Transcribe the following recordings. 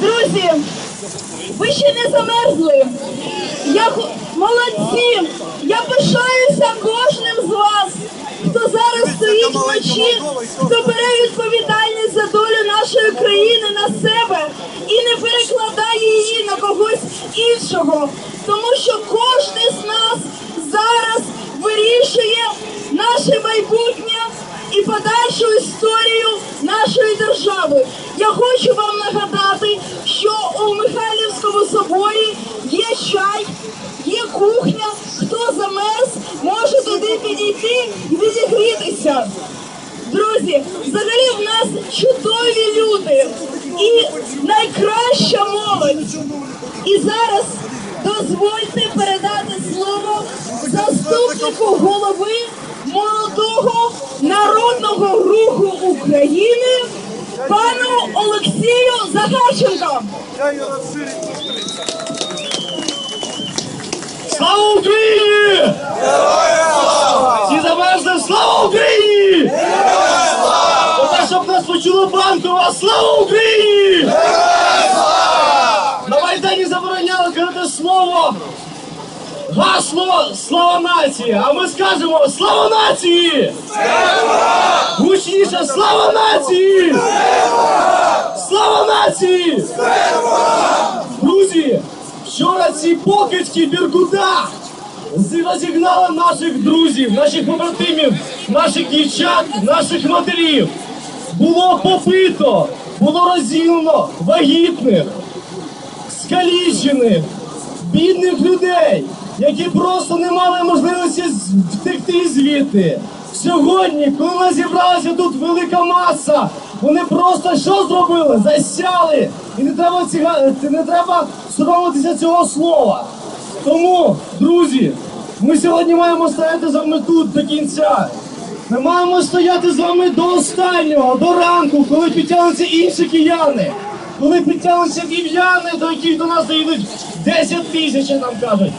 Друзі, ви ще не замерзли. Я молодці. Я пишаюся кожним з вас, хто зараз стоїть вночі, хто бере відповідальність за долю нашої країни на себе і не перекладає її на когось іншого. Тому що кожен з нас зараз вирішує наше майбутнє і подальшу історію держави. Я хочу вам нагадати, що у Михайлівському соборі є чай, є кухня. Хто замерз, може туди підійти і відігрітися. Друзі, взагалі в нас чудові люди і найкраща молодь. І зараз дозвольте передати слово заступнику голови молодого народного руху України Захарченко. Слава Україні! Всі замерзли, слава Україні! Оце, щоб нас почула банкова, слава Україні! На Майдані забороняли казати слово, гасло слава нації, а ми скажемо слава нації! Гучніше, слава нації! Слава нації! Друзі, вчора ці покидьки Біркута розігнали наших друзів, наших побратимів, наших дівчат, наших матерів. Було побито, було розділено вагітних, скалічених, бідних людей, які просто не мали можливості втекти звідти. Сьогодні, коли нас зібралася тут велика маса, вони просто що зробили? Засяли. І не треба ціга... не треба соромитися цього слова. Тому, друзі, ми сьогодні маємо стояти з вами тут до кінця. Ми маємо стояти з вами до останнього, до ранку, коли підтягнуться інші кияни. Коли підтягнуться київляни, до яких до нас доїдуть 10 тисяч, нам кажуть.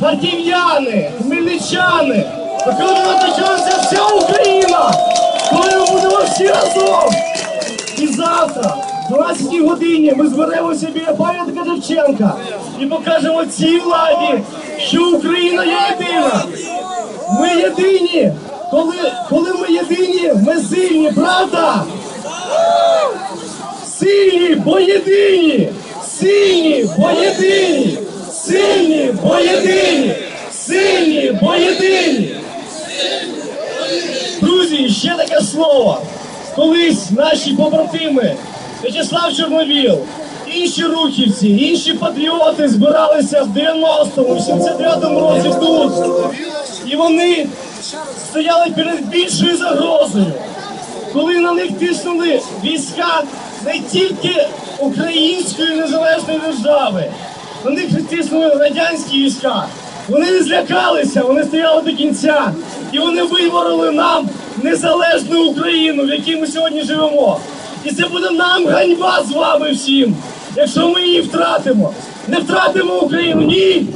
Харків'яни, хмельничани. Коли до нас дотягнеться вся Україна, коли ми будемо всі разом. Завтра, о 12 годині, ми зберемося біля пам'ятника Шевченка і покажемо цій владі, що Україна є єдина. Ми єдині. Коли, коли ми єдині, ми сильні, правда? Сильні, бо єдині! Сильні, бо єдині! Сильні, бо єдині! Сильні, бо єдині! Друзі, ще таке слово. Колись наші побратими, В'ячеслав Чорновіл, інші рухівці, інші патріоти збиралися в 90-му, 79-му році тут. І вони стояли перед більшою загрозою коли на них тиснули війська не тільки української незалежної держави, на них тиснули радянські війська. Вони не злякалися, вони стояли до кінця, і вони вибороли нам незалежну Україну, в якій ми сьогодні живемо. І це буде нам ганьба з вами всім, якщо ми її втратимо. Не втратимо Україну, ні!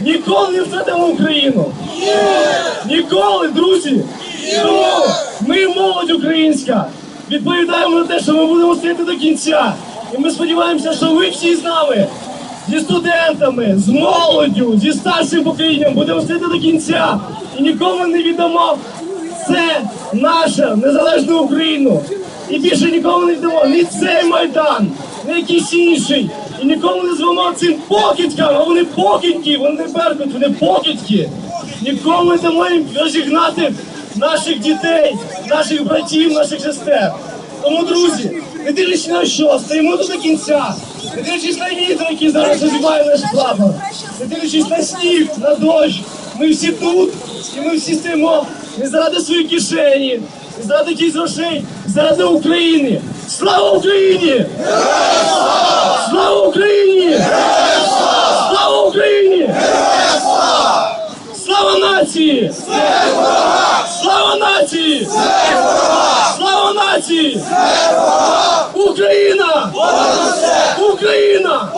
Ніколи не втратимо Україну! Ніколи, друзі! Тому ми, молодь українська, відповідаємо на те, що ми будемо стояти до кінця. І ми сподіваємося, що ви всі з нами, зі студентами, з молоддю, зі старшим поколінням будемо стояти до кінця. І нікому не віддамо це наша незалежну Україну. І більше нікому не віддамо ні цей майдан, ні якийсь інший. І нікому не звемо цим покидькам, а вони покидьки, вони не беркут, вони покидьки. Нікому не дамо їм розігнати наших дітей, наших братів, наших сестер. Тому, друзі, не дивлячись на що, стоїмо до кінця, не дивлячись на вітер, який зараз розбиває наш прапор, не дивлячись на сніг, на дощ, ми всі тут і ми всі стоїмо не заради своєї кишені, не заради якихось грошей, заради України. Слава Україні! Слава Україні! Слава Україні! Слава нації! Слава нації! Слава нації! Україна! Україна!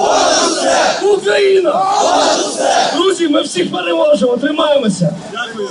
Україна! Друзі, ми всіх переможемо, тримаємося! Дякую!